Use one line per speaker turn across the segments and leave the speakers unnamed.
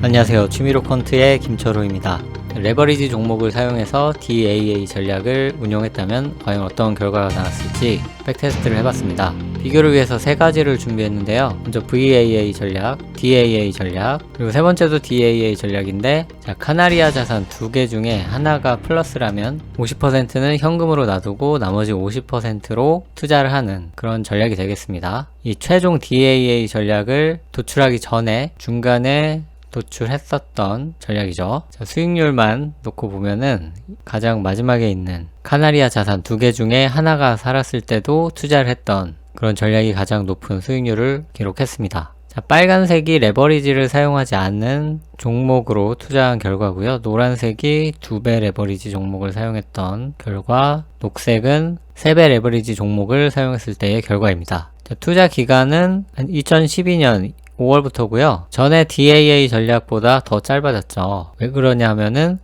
안녕하세요. 취미로 퀀트의 김철호입니다. 레버리지 종목을 사용해서 DAA 전략을 운용했다면 과연 어떤 결과가 나왔을지 백테스트를 해봤습니다. 비교를 위해서 세 가지를 준비했는데요. 먼저 VAA 전략, DAA 전략, 그리고 세 번째도 DAA 전략인데 자, 카나리아 자산 두 개 중에 하나가 플러스라면 50%는 현금으로 놔두고 나머지 50%로 투자를 하는 그런 전략이 되겠습니다. 이 최종 DAA 전략을 도출하기 전에 중간에 도출했었던 전략이죠. 자, 수익률만 놓고 보면은 가장 마지막에 있는 카나리아 자산 두 개 중에 하나가 살았을 때도 투자를 했던 그런 전략이 가장 높은 수익률을 기록했습니다. 자, 빨간색이 레버리지를 사용하지 않는 종목으로 투자한 결과고요. 노란색이 두 배 레버리지 종목을 사용했던 결과, 녹색은 세 배 레버리지 종목을 사용했을 때의 결과입니다. 자, 투자 기간은 2012년 5월부터고요. 전에 DAA 전략보다 더 짧아졌죠. 왜 그러냐 하면은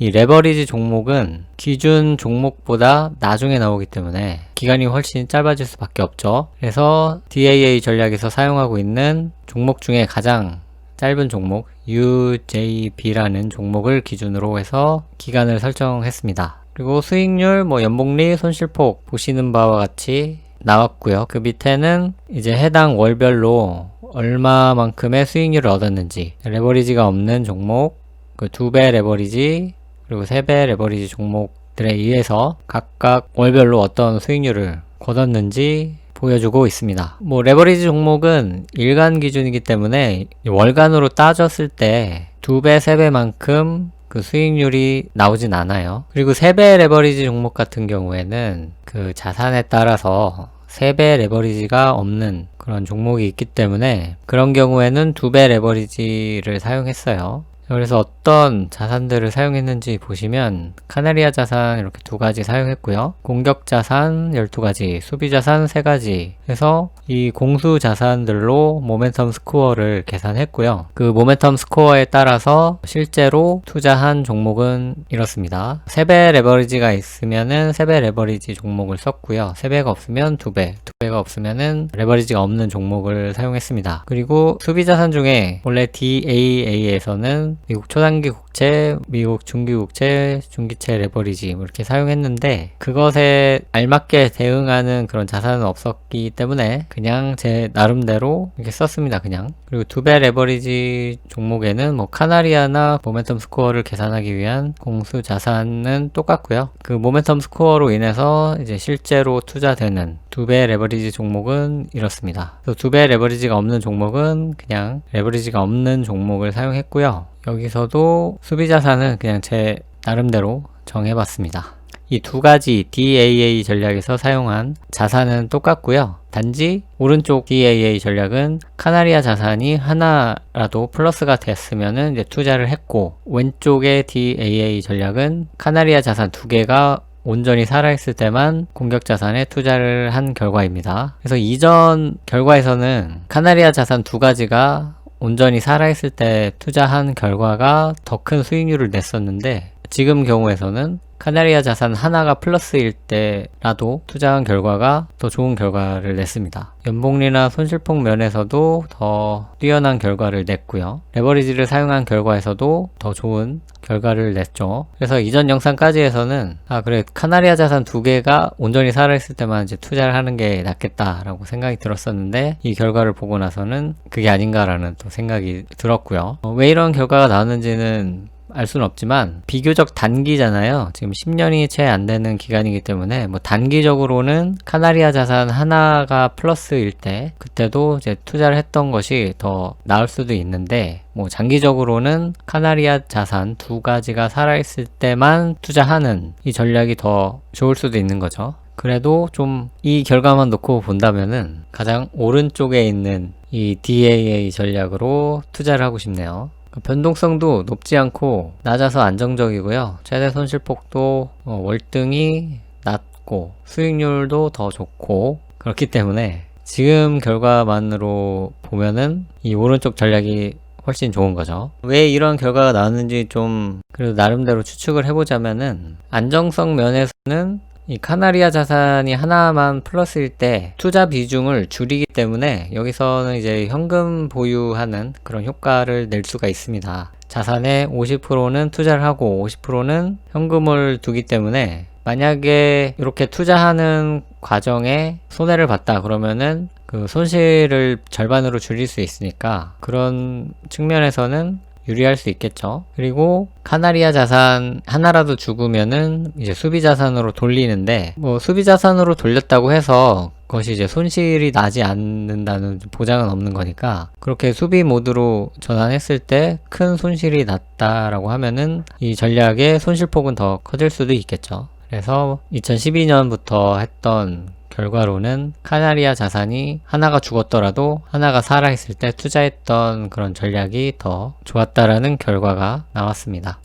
이 레버리지 종목은 기준 종목보다 나중에 나오기 때문에 기간이 훨씬 짧아질 수밖에 없죠. 그래서 DAA 전략에서 사용하고 있는 종목 중에 가장 짧은 종목 UJB라는 종목을 기준으로 해서 기간을 설정했습니다. 그리고 수익률, 뭐 연복리, 손실폭 보시는 바와 같이 나왔고요. 그 밑에는 이제 해당 월별로 얼마만큼의 수익률을 얻었는지 레버리지가 없는 종목 그 두 배 레버리지 그리고 세 배 레버리지 종목들에 의해서 각각 월별로 어떤 수익률을 거뒀는지 보여주고 있습니다. 뭐 레버리지 종목은 일간 기준이기 때문에 월간으로 따졌을 때 두 배, 세 배만큼 그 수익률이 나오진 않아요. 그리고 세배 레버리지 종목 같은 경우에는 그 자산에 따라서 세배 레버리지가 없는 그런 종목이 있기 때문에 그런 경우에는 두배 레버리지를 사용했어요. 그래서 어떤 자산들을 사용했는지 보시면 카나리아 자산 이렇게 두 가지 사용했고요. 공격 자산 12가지, 수비 자산 3가지 해서 이 공수 자산들로 모멘텀 스코어를 계산했고요. 그 모멘텀 스코어에 따라서 실제로 투자한 종목은 이렇습니다. 3배 레버리지가 있으면은 3배 레버리지 종목을 썼고요. 3배가 없으면 2배, 2배가 없으면은 레버리지가 없는 종목을 사용했습니다. 그리고 수비 자산 중에 원래 DAA에서는 미국 초단기 국채, 미국 중기 국채, 중기채 레버리지 뭐 이렇게 사용했는데 그것에 알맞게 대응하는 그런 자산은 없었기 때문에 그냥 제 나름대로 이렇게 썼습니다. 그냥 그리고 두 배 레버리지 종목에는 뭐 카나리아나 모멘텀 스코어를 계산하기 위한 공수 자산은 똑같고요. 그 모멘텀 스코어로 인해서 이제 실제로 투자되는 두 배 레버리지 종목은 이렇습니다. 두 배 레버리지가 없는 종목은 그냥 레버리지가 없는 종목을 사용했고요. 여기서도 수비 자산은 그냥 제 나름대로 정해봤습니다. 이 두 가지 DAA 전략에서 사용한 자산은 똑같고요. 단지 오른쪽 DAA 전략은 카나리아 자산이 하나라도 플러스가 됐으면은 이제 투자를 했고 왼쪽의 DAA 전략은 카나리아 자산 두 개가 온전히 살아있을 때만 공격 자산에 투자를 한 결과입니다. 그래서 이전 결과에서는 카나리아 자산 두 가지가 온전히 살아있을 때 투자한 결과가 더 큰 수익률을 냈었는데 지금 경우에서는 카나리아 자산 하나가 플러스일 때라도 투자한 결과가 더 좋은 결과를 냈습니다. 연봉리나 손실폭 면에서도 더 뛰어난 결과를 냈고요. 레버리지를 사용한 결과에서도 더 좋은 결과를 냈죠. 그래서 이전 영상까지에서는 아 그래 카나리아 자산 두 개가 온전히 살아있을 때만 이제 투자를 하는 게 낫겠다라고 생각이 들었었는데 이 결과를 보고 나서는 그게 아닌가라는 또 생각이 들었고요. 어, 왜 이런 결과가 나왔는지는 알 수는 없지만 비교적 단기잖아요. 지금 10년이 채 안 되는 기간이기 때문에 뭐 단기적으로는 카나리아 자산 하나가 플러스일 때 그때도 이제 투자를 했던 것이 더 나을 수도 있는데 뭐 장기적으로는 카나리아 자산 두 가지가 살아있을 때만 투자하는 이 전략이 더 좋을 수도 있는 거죠. 그래도 좀 이 결과만 놓고 본다면은 가장 오른쪽에 있는 이 DAA 전략으로 투자를 하고 싶네요. 변동성도 높지 않고 낮아서 안정적이고요. 최대 손실폭도 어, 월등히 낮고 수익률도 더 좋고 그렇기 때문에 지금 결과만으로 보면은 이 오른쪽 전략이 훨씬 좋은 거죠. 왜 이런 결과가 나왔는지 좀 그래도 나름대로 추측을 해보자면은 안정성 면에서는 이 카나리아 자산이 하나만 플러스일 때 투자 비중을 줄이기 때문에 여기서는 이제 현금 보유하는 그런 효과를 낼 수가 있습니다. 자산의 50%는 투자를 하고 50%는 현금을 두기 때문에 만약에 이렇게 투자하는 과정에 손해를 봤다 그러면은 그 손실을 절반으로 줄일 수 있으니까 그런 측면에서는 유리할 수 있겠죠. 그리고 카나리아 자산 하나라도 죽으면은 이제 수비 자산으로 돌리는데 뭐 수비 자산으로 돌렸다고 해서 그것이 이제 손실이 나지 않는다는 보장은 없는 거니까 그렇게 수비 모드로 전환했을 때 큰 손실이 났다라고 하면은 이 전략의 손실폭은 더 커질 수도 있겠죠. 그래서 2012년부터 했던 결과로는 카나리아 자산이 하나가 죽었더라도 하나가 살아있을 때 투자했던 그런 전략이 더 좋았다라는 결과가 나왔습니다.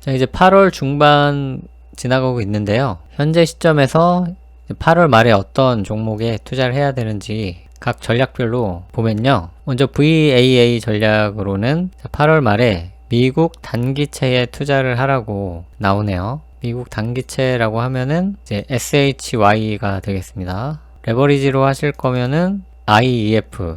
자, 이제 8월 중반 지나가고 있는데요. 현재 시점에서 8월 말에 어떤 종목에 투자를 해야 되는지 각 전략별로 보면요. 먼저 VAA 전략으로는 8월 말에 미국 단기채에 투자를 하라고 나오네요. 미국 단기채라고 하면은 이제 SHY가 되겠습니다. 레버리지로 하실 거면은 IEF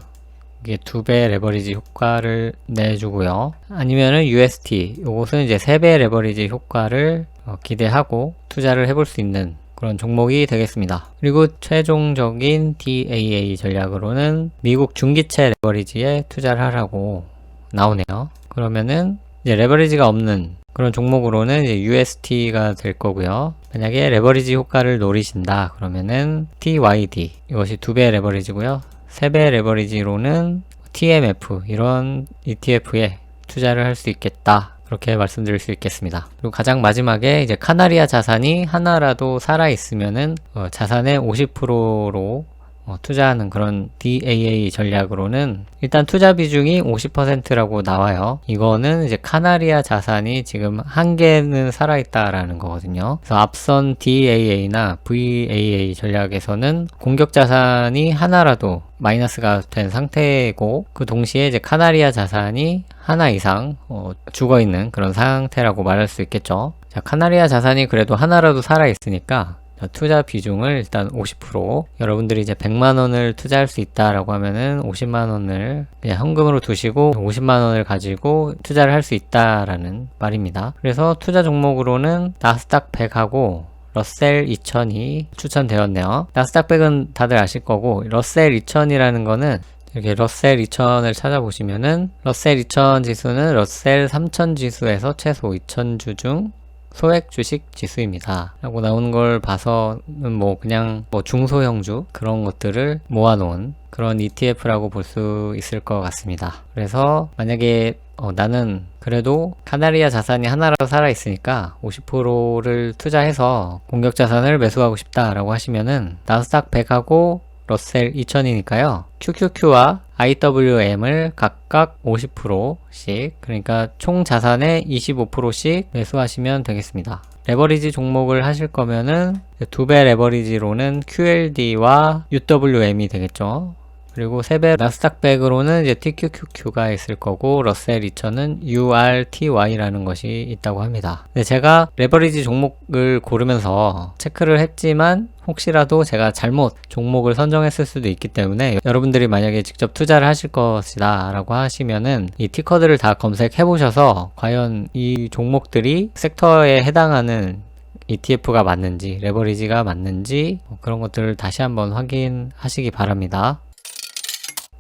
이게 두 배 레버리지 효과를 내주고요. 아니면은 UST 요것은 이제 세 배 레버리지 효과를 어, 기대하고 투자를 해볼 수 있는 그런 종목이 되겠습니다. 그리고 최종적인 DAA 전략으로는 미국 중기채 레버리지에 투자를 하라고 나오네요. 그러면은 이제 레버리지가 없는 그런 종목으로는 UST가 될 거고요. 만약에 레버리지 효과를 노리신다 그러면은 TYD 이것이 두 배 레버리지고요. 세 배 레버리지로는 TMF 이런 ETF에 투자를 할 수 있겠다. 그렇게 말씀드릴 수 있겠습니다. 그리고 가장 마지막에 이제 카나리아 자산이 하나라도 살아 있으면은 어, 자산의 50%로 어, 투자하는 그런 DAA 전략으로는 일단 투자 비중이 50%라고 나와요. 이거는 이제 카나리아 자산이 지금 한 개는 살아있다라는 거거든요. 그래서 앞선 DAA나 VAA 전략에서는 공격 자산이 하나라도 마이너스가 된 상태고 그 동시에 이제 카나리아 자산이 하나 이상 어, 죽어 있는 그런 상태라고 말할 수 있겠죠. 자, 카나리아 자산이 그래도 하나라도 살아 있으니까 투자 비중을 일단 50% 여러분들이 이제 100만 원을 투자할 수 있다라고 하면은 50만 원을 그냥 현금으로 두시고 50만 원을 가지고 투자를 할 수 있다라는 말입니다. 그래서 투자 종목으로는 나스닥 100하고 러셀 2000이 추천되었네요. 나스닥 100은 다들 아실 거고 러셀 2000이라는 거는 이렇게 러셀 2000을 찾아보시면은 러셀 2000 지수는 러셀 3000 지수에서 최소 2000주 중 소액 주식 지수입니다. 라고 나오는 걸 봐서는 뭐 그냥 뭐 중소형주 그런 것들을 모아놓은 그런 ETF라고 볼 수 있을 것 같습니다. 그래서 만약에 어, 나는 그래도 카나리아 자산이 하나라도 살아있으니까 50%를 투자해서 공격 자산을 매수하고 싶다라고 하시면은 나스닥 100하고 러셀 2000이니까요. QQQ와 IWM을 각각 50%씩 그러니까 총 자산의 25%씩 매수하시면 되겠습니다. 레버리지 종목을 하실 거면은 두 배 레버리지로는 QLD와 UWM이 되겠죠. 그리고 세배 나스닥 백으로는 이제 TQQQ가 있을 거고 러셀 2000은 URTY라는 것이 있다고 합니다. 근데 제가 레버리지 종목을 고르면서 체크를 했지만 혹시라도 제가 잘못 종목을 선정했을 수도 있기 때문에 여러분들이 만약에 직접 투자를 하실 것이다 라고 하시면은 이 티커들을 다 검색해 보셔서 과연 이 종목들이 섹터에 해당하는 ETF가 맞는지 레버리지가 맞는지 뭐 그런 것들을 다시 한번 확인하시기 바랍니다.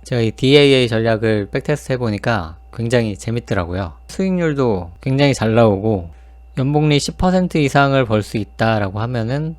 제가 이 DAA 전략을 백테스트 해보니까 굉장히 재밌더라고요. 수익률도 굉장히 잘 나오고 연봉리 10% 이상을 벌 수 있다라고 하면은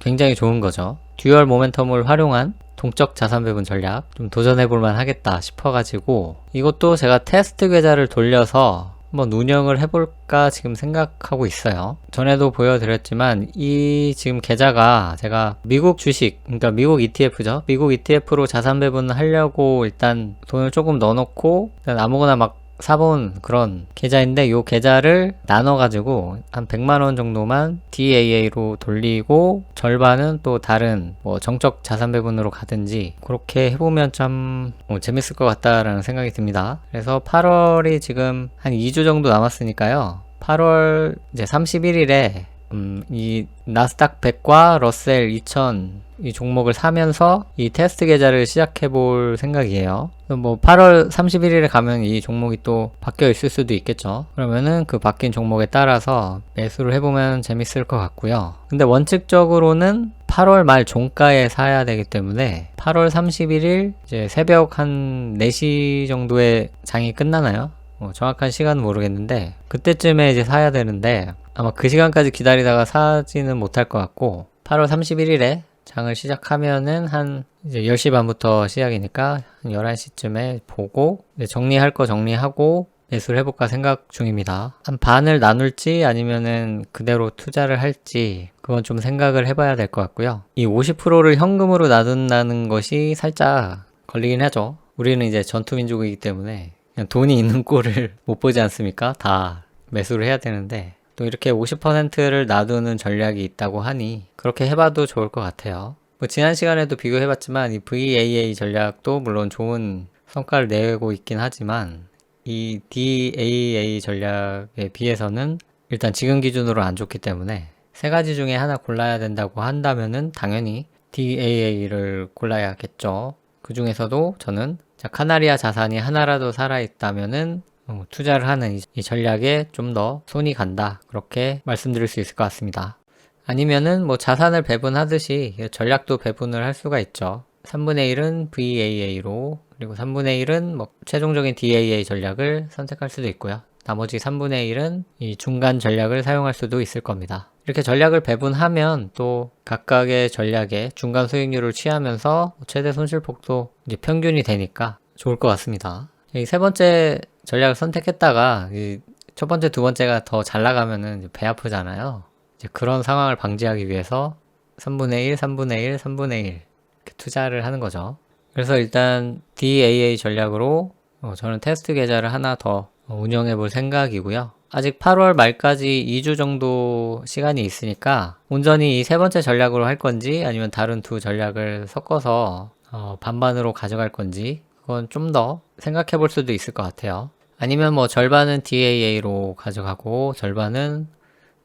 굉장히 좋은 거죠. 듀얼 모멘텀을 활용한 동적 자산 배분 전략 좀 도전해볼만 하겠다 싶어가지고 이것도 제가 테스트 계좌를 돌려서 한번 운영을 해볼까 지금 생각하고 있어요. 전에도 보여드렸지만 이 지금 계좌가 제가 미국 주식, 그러니까 미국 ETF죠. 미국 ETF로 자산 배분을 하려고 일단 돈을 조금 넣어놓고 일단 아무거나 막 사본 그런 계좌인데 요 계좌를 나눠가지고 한 100만원 정도만 DAA로 돌리고 절반은 또 다른 뭐 정적 자산 배분으로 가든지 그렇게 해보면 참뭐 재밌을 것 같다라는 생각이 듭니다. 그래서 8월이 지금 한 2주 정도 남았으니까요. 8월 이제 31일에 음, 이 나스닥 100과 러셀 2000 이 종목을 사면서 이 테스트 계좌를 시작해 볼 생각이에요. 뭐 8월 31일에 가면 이 종목이 또 바뀌어 있을 수도 있겠죠. 그러면은 그 바뀐 종목에 따라서 매수를 해보면 재밌을 것 같고요. 근데 원칙적으로는 8월 말 종가에 사야 되기 때문에 8월 31일 이제 새벽 한 4시 정도에 장이 끝나나요? 뭐 정확한 시간은 모르겠는데 그때쯤에 이제 사야 되는데 아마 그 시간까지 기다리다가 사지는 못할 것 같고 8월 31일에 장을 시작하면은 한 이제 10시 반부터 시작이니까 한 11시쯤에 보고 정리할 거 정리하고 매수를 해볼까 생각 중입니다. 한 반을 나눌지 아니면은 그대로 투자를 할지 그건 좀 생각을 해봐야 될 것 같고요. 이 50%를 현금으로 놔둔다는 것이 살짝 걸리긴 하죠. 우리는 이제 전투민족이기 때문에 그냥 돈이 있는 꼴을 못 보지 않습니까? 다 매수를 해야 되는데 또 이렇게 50%를 놔두는 전략이 있다고 하니 그렇게 해봐도 좋을 것 같아요. 뭐 지난 시간에도 비교해봤지만 이 VAA 전략도 물론 좋은 성과를 내고 있긴 하지만 이 DAA 전략에 비해서는 일단 지금 기준으로 안 좋기 때문에 세 가지 중에 하나 골라야 된다고 한다면은 당연히 DAA를 골라야겠죠. 그 중에서도 저는 자, 카나리아 자산이 하나라도 살아있다면은 어, 투자를 하는 이- 이 전략에 좀 더 손이 간다. 그렇게 말씀드릴 수 있을 것 같습니다. 아니면은 뭐 자산을 배분하듯이 전략도 배분을 할 수가 있죠. 3분의 1은 VAA로 그리고 3분의 1은 뭐 최종적인 DAA 전략을 선택할 수도 있고요. 나머지 3분의 1은 이 중간 전략을 사용할 수도 있을 겁니다. 이렇게 전략을 배분하면 또 각각의 전략에 중간 수익률을 취하면서 최대 손실폭도 이제 평균이 되니까 좋을 것 같습니다. 이 세 번째 전략을 선택했다가 이첫 번째, 두 번째가 더 잘 나가면은 배 아프잖아요. 이제 그런 상황을 방지하기 위해서 3분의 1, 3분의 1, 3분의 1 이렇게 투자를 하는 거죠. 그래서 일단 DAA 전략으로 어, 저는 테스트 계좌를 하나 더 운영해 볼 생각이고요. 아직 8월 말까지 2주 정도 시간이 있으니까 온전히 이 세 번째 전략으로 할 건지 아니면 다른 두 전략을 섞어서 어, 반반으로 가져갈 건지 그건 좀 더 생각해 볼 수도 있을 것 같아요. 아니면 뭐 절반은 DAA로 가져가고 절반은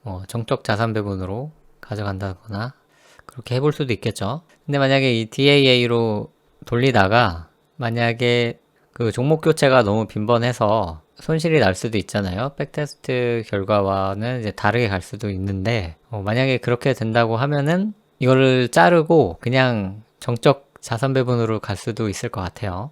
뭐 정적 자산 배분으로 가져간다거나 그렇게 해볼 수도 있겠죠. 근데 만약에 이 DAA로 돌리다가 만약에 그 종목 교체가 너무 빈번해서 손실이 날 수도 있잖아요. 백테스트 결과와는 이제 다르게 갈 수도 있는데 어, 만약에 그렇게 된다고 하면은 이거를 자르고 그냥 정적 자산 배분으로 갈 수도 있을 것 같아요.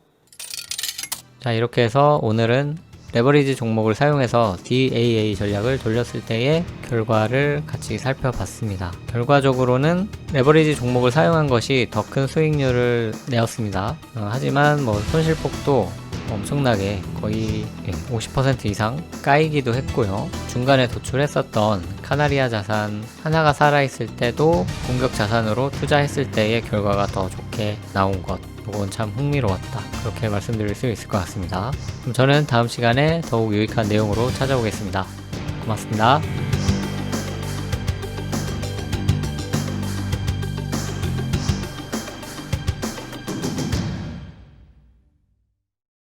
자 이렇게 해서 오늘은 레버리지 종목을 사용해서 DAA 전략을 돌렸을 때의 결과를 같이 살펴봤습니다. 결과적으로는 레버리지 종목을 사용한 것이 더 큰 수익률을 내었습니다. 어, 하지만 뭐 손실폭도 엄청나게 거의 50% 이상 까이기도 했고요. 중간에 도출했었던 카나리아 자산 하나가 살아있을 때도 공격 자산으로 투자했을 때의 결과가 더 좋게 나온 것. 이건 참 흥미로웠다. 그렇게 말씀드릴 수 있을 것 같습니다. 그럼 저는 다음 시간에 더욱 유익한 내용으로 찾아오겠습니다. 고맙습니다.